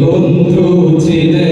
বন্ধু ছিলেন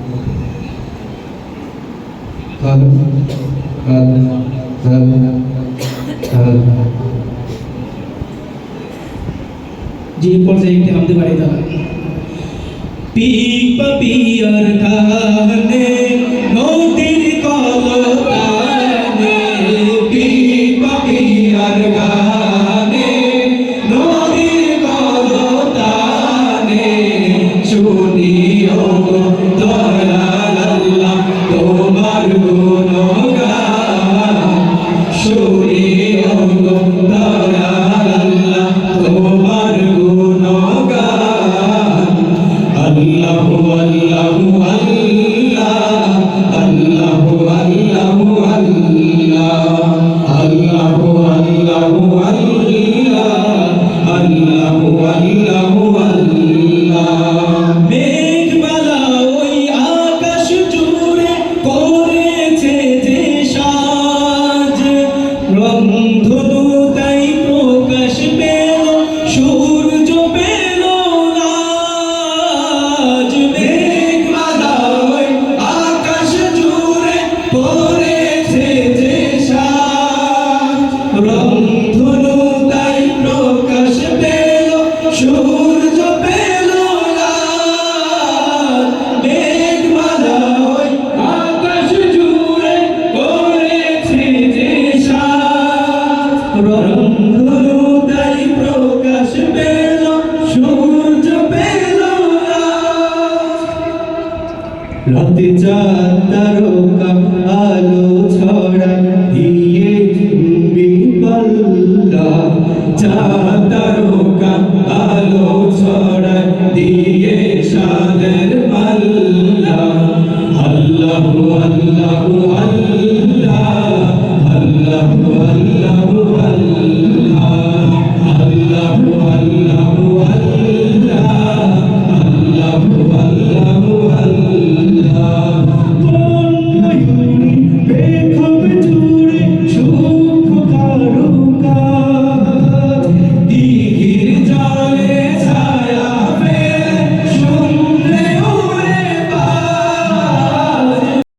थर थर थर थर जी प्रोजेक्ट था पीप पियर थाने রাতে চাঁদ তারকা আলো ছড়া দিয়ে বিপল্লা চাঁদ তারকা আলো